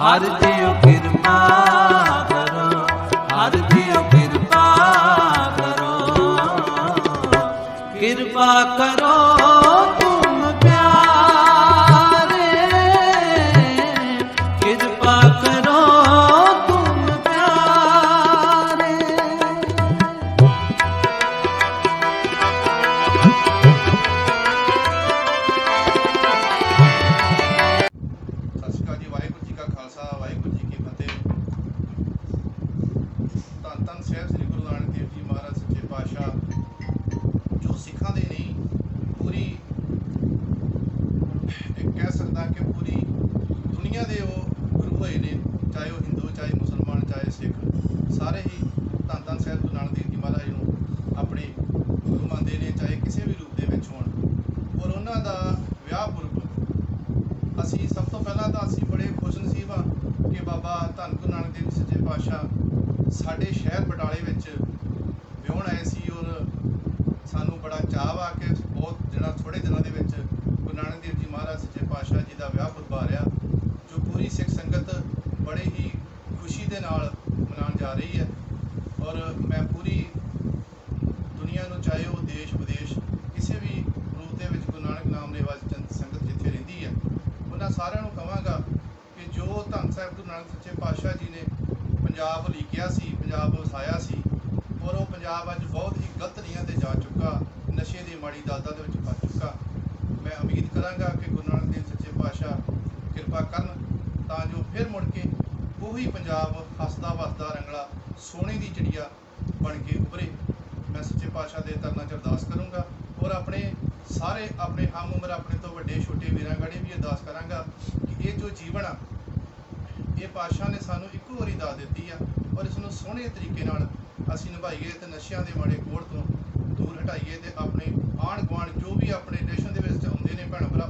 ਹਰ JIO ਕਿਰਪਾ ਕਰੋ ਹਰ JIO ਕਿਰਪਾ ਕਰੋ। ਕਿਰਪਾ ਕਰੋ। ਸਾਹਿਬ ਸ੍ਰੀ ਗੁਰੂ ਨਾਨਕ ਦੇਵ ਜੀ ਮਹਾਰਾਜ ਸੱਚੇ ਪਾਤਸ਼ਾਹ, ਜੋ ਸਿੱਖਾਂ ਦੇ ਨਹੀਂ ਪੂਰੀ ਇਹ ਕਹਿ ਸਕਦਾ ਕਿ ਪੂਰੀ ਦੁਨੀਆ ਦੇ ਉਹ ਗੁਰੂ ਹੋਏ ਨੇ, ਚਾਹੇ ਉਹ ਹਿੰਦੂ, ਚਾਹੇ ਮੁਸਲਮਾਨ, ਚਾਹੇ ਸਿੱਖ, ਸਾਰੇ ਹੀ ਧੰਨ ਧੰਨ ਸਾਹਿਬ ਗੁਰੂ ਨਾਨਕ ਦੇਵ ਜੀ ਮਹਾਰਾਜ ਨੂੰ ਆਪਣੇ ਗੁਰੂ ਮੰਨਦੇ ਨੇ, ਚਾਹੇ ਕਿਸੇ ਵੀ ਰੂਪ ਦੇ ਵਿੱਚ ਹੋਣ। ਔਰ ਉਹਨਾਂ ਦਾ ਵਿਆਹ ਪੁਰਬ, ਅਸੀਂ ਸਭ ਤੋਂ ਪਹਿਲਾਂ ਤਾਂ ਅਸੀਂ ਬੜੇ ਖੁਸ਼ਨਸੀਬ ਹਾਂ ਕਿ ਬਾਬਾ ਧੰਨ ਗੁਰੂ ਨਾਨਕ ਦੇਵ ਜੀ ਸੱਚੇ ਪਾਤਸ਼ਾਹ ਸਾਡੇ ਸ਼ਹਿਰ ਬਟਾਲੇ ਵਿੱਚ ਵਿਆਹਣ ਆਏ ਸੀ ਔਰ ਸਾਨੂੰ ਬੜਾ ਚਾਅ ਆ ਕਿ ਬਹੁਤ ਜਿਹੜਾ ਥੋੜੇ ਦਿਨਾਂ ਦੇ ਵਿੱਚ ਗੁਰੂ ਨਾਨਕ ਦੇਵ ਜੀ ਮਹਾਰਾਜ ਸੱਚੇ ਪਾਤਸ਼ਾਹ ਜੀ ਦਾ ਵਿਆਹ ਪੁਰਬ ਰਿਹਾ ਜੋ ਪੂਰੀ ਸਿੱਖ ਸੰਗਤ ਬੜੇ ਹੀ ਖੁਸ਼ੀ ਦੇ ਨਾਲ ਮਨਾਉਣ ਜਾ ਰਹੀ ਹੈ ਔਰ ਮੈਂ ਪੂਰੀ ਦੁਨੀਆ ਨੂੰ ਚਾਹੇ ਉਹ ਦੇਸ਼ ਵਿਦੇਸ਼ ਕਿਸੇ ਵੀ ਰੂਪ ਦੇ ਵਿੱਚ ਗੁਰੂ ਨਾਨਕ ਨਾਮ ਦੇ ਵਾਜ ਸੰਗਤ ਜਿੱਥੇ ਰਹਿੰਦੀ ਹੈ, ਉਹਨਾਂ ਸਾਰਿਆਂ ਨੂੰ ਕਹਾਂਗਾ ਕਿ ਜੋ ਧੰਨ ਸਾਹਿਬ ਗੁਰੂ ਨਾਨਕ ਸੱਚੇ ਪਾਤਸ਼ਾਹ ਜੀ ਨੇ ਪੰਜਾਬ ਲਿਖਿਆ ਸੀ ਪੰਜਾਬ ਵਸਾਇਆ ਸੀ ਔਰ ਉਹ ਪੰਜਾਬ ਅੱਜ ਬਹੁਤ ਹੀ ਗਲਤ ਨੀਹਾਂ ਤੇ ਜਾ ਚੁੱਕਾ, ਨਸ਼ੇ ਦੀ ਮਾੜੀ ਦਲਦਲ ਦੇ ਵਿੱਚ ਫਸ ਚੁੱਕਾ। ਮੈਂ ਉਮੀਦ ਕਰਾਂਗਾ ਕਿ ਗੁਰੂ ਨਾਨਕ ਦੇਵ ਸੱਚੇ ਪਾਤਸ਼ਾਹ ਕਿਰਪਾ ਕਰਨ ਤਾਂ ਜੋ ਫਿਰ ਮੁੜ ਕੇ ਉਹੀ ਪੰਜਾਬ ਹੱਸਦਾ ਵਸਦਾ ਰੰਗਲਾ ਸੋਨੇ ਦੀ ਚਿੜੀਆ ਬਣ ਕੇ ਉਭਰੇ। ਮੈਂ ਸੱਚੇ ਪਾਤਸ਼ਾਹ ਦੇ ਤਰਨਾਂ ਚ ਅਰਦਾਸ ਕਰੂੰਗਾ ਔਰ ਆਪਣੇ ਸਾਰੇ ਆਪਣੇ ਹਮ ਉਮਰ ਆਪਣੇ ਤੋਂ ਵੱਡੇ ਛੋਟੇ ਵੀਰਾਂ ਗਾੜੀ ਵੀ ਅਰਦਾਸ ਕਰਾਂਗਾ ਕਿ ਇਹ ਜੋ ਜੀਵਨ ਆ, ਇਹ ਪਾਤਸ਼ਾਹ ਨੇ ਸਾਨੂੰ ਇੱਕੋ ਵਾਰੀ ਦਾਤ ਦਿੱਤੀ ਆ ਔਰ ਇਸ ਨੂੰ ਸੋਹਣੇ ਤਰੀਕੇ ਨਾਲ ਅਸੀਂ ਨਿਭਾਈਏ ਤੇ ਨਸ਼ਿਆਂ ਦੇ ਮਾੜੇ ਕੋੜ ਤੋਂ ਦੂਰ ਹਟਾਈਏ ਤੇ ਆਪਣੇ ਆਂਢ ਗੁਆਂਢ ਜੋ ਵੀ ਆਪਣੇ ਨੇਸ਼ਨ ਦੇ ਵਿੱਚ ਆਉਂਦੇ ਨੇ ਭੈਣ ਭਰਾ